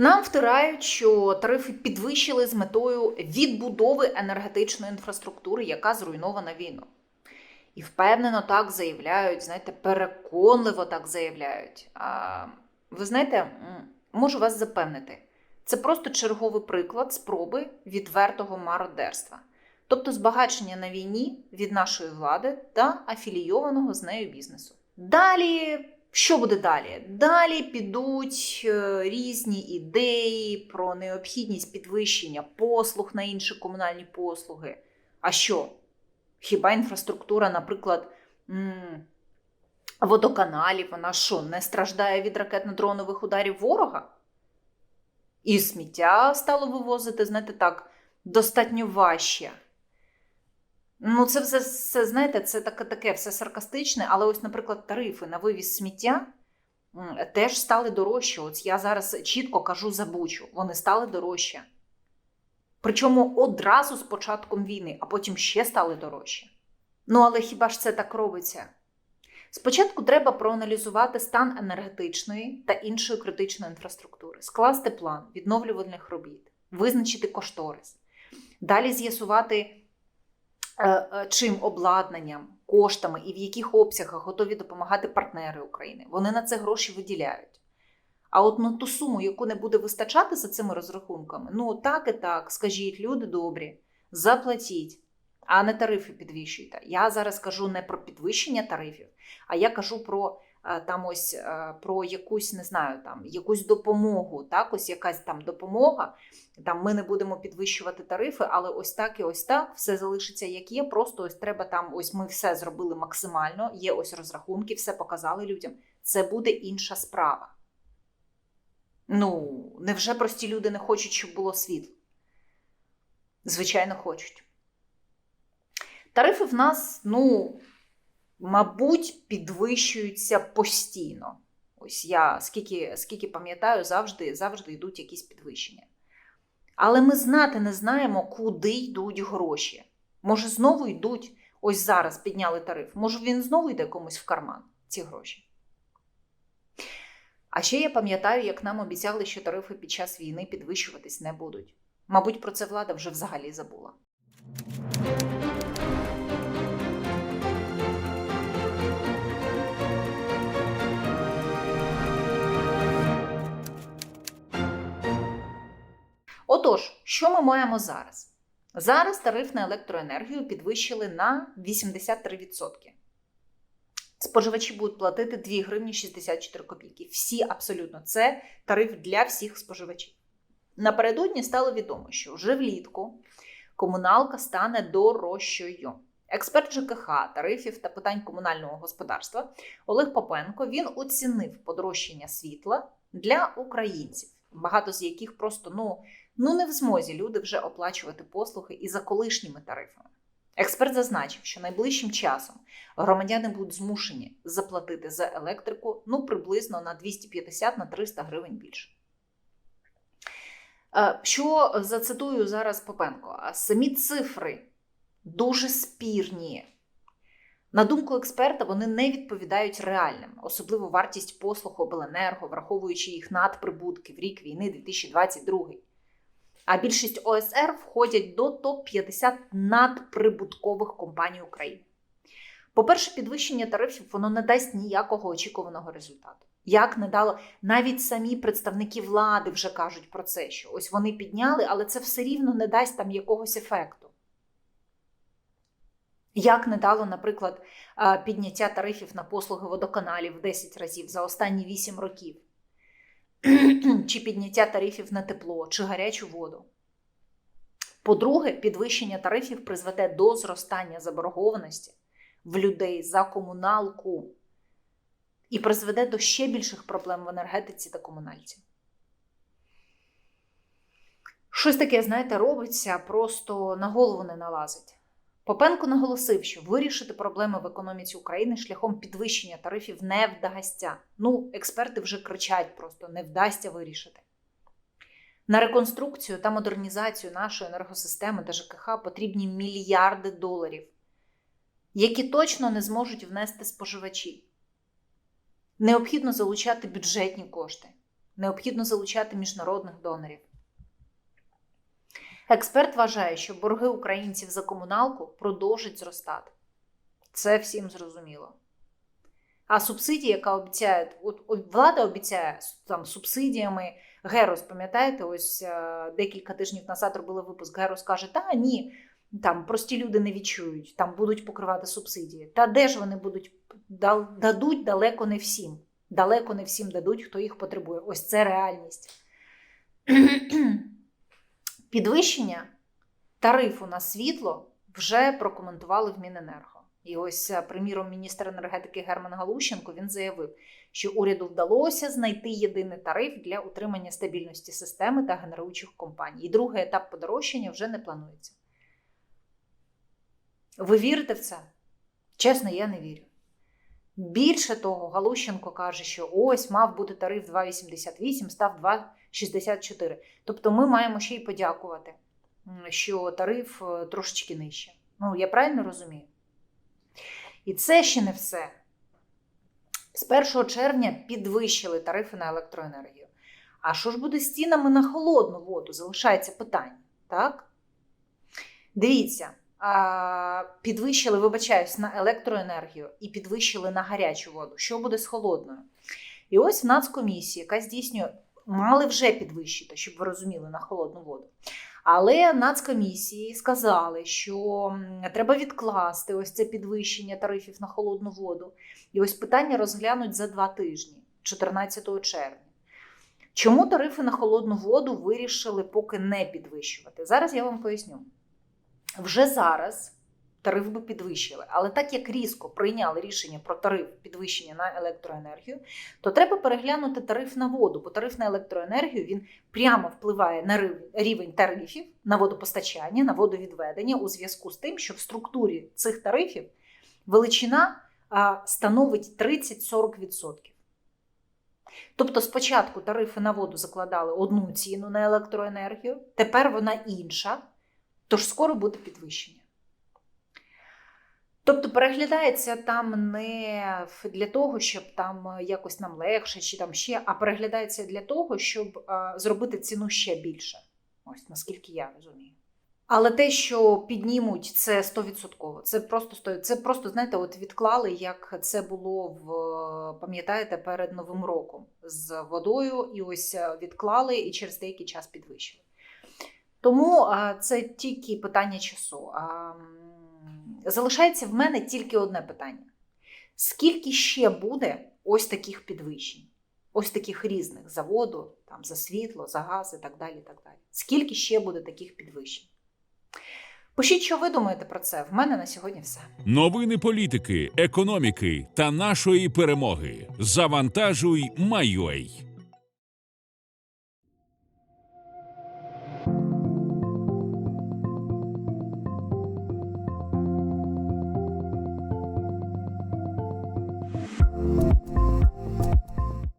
Нам втирають, що тарифи підвищили з метою відбудови енергетичної інфраструктури, яка зруйнована війною. І впевнено так заявляють, знаєте, переконливо так заявляють. А, ви знаєте, можу вас запевнити, це просто черговий приклад спроби відвертого мародерства, тобто збагачення на війні від нашої влади та афілійованого з нею бізнесу. Далі, що буде далі? Далі підуть е, різні ідеї про необхідність підвищення послуг на інші комунальні послуги. А що? Хіба інфраструктура, наприклад, водоканалів, вона що, не страждає від ракетно-дронових ударів ворога? І сміття стало вивозити, знаєте, так, достатньо важче. Ну, це все, все знаєте, це таке, таке все саркастичне, але ось, наприклад, тарифи на вивіз сміття теж стали дорожче. От я зараз чітко кажу за бучу, вони стали дорожче. Причому одразу з початком війни, а потім ще стали дорожче. Ну, але хіба ж це так робиться? Спочатку треба проаналізувати стан енергетичної та іншої критичної інфраструктури, скласти план відновлювальних робіт, визначити кошторис, далі з'ясувати, чим обладнанням, коштами і в яких обсягах готові допомагати партнери України. Вони на це гроші виділяють. А от на ту суму, яку не буде вистачати за цими розрахунками, ну так і так, скажіть, люди добрі, заплатіть, а не тарифи підвищуйте. Я зараз кажу не про підвищення тарифів, а я кажу про е, там ось е, про якусь, не знаю, там якусь допомогу. Так, ось якась там допомога. Там ми не будемо підвищувати тарифи, але ось так і ось так все залишиться як є. Просто ось треба там, ось ми все зробили максимально. Є ось розрахунки, все показали людям. Це буде інша справа. Ну, невже прості люди не хочуть, щоб було світло? Звичайно, хочуть. Тарифи в нас, ну, мабуть, підвищуються постійно. Ось я скільки, скільки пам'ятаю, завжди, завжди йдуть якісь підвищення. Але ми знати не знаємо, куди йдуть гроші. Може, знову йдуть, ось зараз підняли тариф. Може, він знову йде комусь в карман, ці гроші. А ще я пам'ятаю, як нам обіцяли, що тарифи під час війни підвищуватись не будуть. Мабуть, про це влада вже взагалі забула. Отож, що ми маємо зараз? Зараз тариф на електроенергію підвищили на 83%. Споживачі будуть платити 2 гривні 64 копійки. Всі абсолютно це тариф для всіх споживачів. Напередодні стало відомо, що вже влітку комуналка стане дорожчою. Експерт ЖКХ, тарифів та питань комунального господарства Олег Попенко він оцінив подорожчання світла для українців, багато з яких просто ну, ну не в змозі люди вже оплачувати послуги і за колишніми тарифами. Експерт зазначив, що найближчим часом громадяни будуть змушені заплатити за електрику ну приблизно на 250 на 300 гривень більше. Е, Що зацитую зараз Попенко? Самі цифри дуже спірні. На думку експерта, вони не відповідають реальним, особливо вартість послуг обленерго, враховуючи їх надприбутки в рік війни 2022. А більшість ОСР входять до топ-50 надприбуткових компаній України. По-перше, підвищення тарифів воно не дасть ніякого очікуваного результату. Як не дало, навіть самі представники влади вже кажуть про це, що ось вони підняли, але це все рівно не дасть там якогось ефекту. Як не дало, наприклад, підняття тарифів на послуги водоканалів в 10 разів за останні 8 років, чи підняття тарифів на тепло, чи гарячу воду. По-друге, підвищення тарифів призведе до зростання заборгованості в людей за комуналку і призведе до ще більших проблем в енергетиці та комунальці. Щось таке, знаєте, робиться, просто на голову не налазить. Попенко наголосив, що вирішити проблеми в економіці України шляхом підвищення тарифів не вдасться. Ну, експерти вже кричать просто не вдасться вирішити. На реконструкцію та модернізацію нашої енергосистеми та ЖКХ потрібні мільярди доларів, які точно не зможуть внести споживачі. Необхідно залучати бюджетні кошти. Необхідно залучати міжнародних донорів. Експерт вважає, що борги українців за комуналку продовжать зростати. Це всім зрозуміло. А субсидія, яка обіцяє, от, от влада обіцяє там субсидіями. Герос, пам'ятаєте, ось е, декілька тижнів назад робили випуск. Герос каже: Та ні, там прості люди не відчують, там будуть покривати субсидії. Та де ж вони будуть дадуть далеко не всім. Далеко не всім дадуть, хто їх потребує. Ось це реальність. Підвищення тарифу на світло вже прокоментували в Міненерго. І ось, е, приміром, міністр енергетики Герман Галущенко він заявив, що уряду вдалося знайти єдиний тариф для утримання стабільності системи та генеруючих компаній. І другий етап подорожчання вже не планується. Ви вірите в це? Чесно, я не вірю. Більше того, Галущенко каже, що ось мав бути тариф 2,88, став 2,64. Тобто ми маємо ще й подякувати, що тариф е, трошечки нижче. Ну, я правильно розумію? І це ще не все. З 1 червня підвищили тарифи на електроенергію. А що ж буде з цінами на холодну воду? Залишається питання, так? Дивіться, підвищили, вибачаюсь, на електроенергію і підвищили на гарячу воду. Що буде з холодною? І ось в Нацкомісії, яка здійснює, мали вже підвищити, щоб ви розуміли, на холодну воду. Але Нацкомісії сказали, що треба відкласти ось це підвищення тарифів на холодну воду. І ось питання розглянуть за два тижні, 14 червня. Чому тарифи на холодну воду вирішили поки не підвищувати? Зараз я вам поясню. Вже зараз тариф би підвищили, але так як різко прийняли рішення про тариф підвищення на електроенергію, то треба переглянути тариф на воду, бо тариф на електроенергію він прямо впливає на рівень тарифів на водопостачання, на водовідведення у зв'язку з тим, що в структурі цих тарифів величина становить 30-40%. Тобто спочатку тарифи на воду закладали одну ціну на електроенергію, тепер вона інша, тож скоро буде підвищення. Тобто переглядається там не для того, щоб там якось нам легше чи там ще, а переглядається для того, щоб зробити ціну ще більше. Ось наскільки я розумію. Але те, що піднімуть, це 100%. Це просто Це просто, знаєте, от відклали, як це було в пам'ятаєте, перед Новим роком з водою, і ось е, відклали і через деякий час підвищили. Тому це тільки питання часу. Залишається в мене тільки одне питання: скільки ще буде ось таких підвищень? Ось таких різних за воду, там, за світло, за газ і так далі. так далі. Скільки ще буде таких підвищень? Пишіть, що ви думаєте про це. В мене на сьогодні все. Новини політики, економіки та нашої перемоги. Завантажуй, Майой.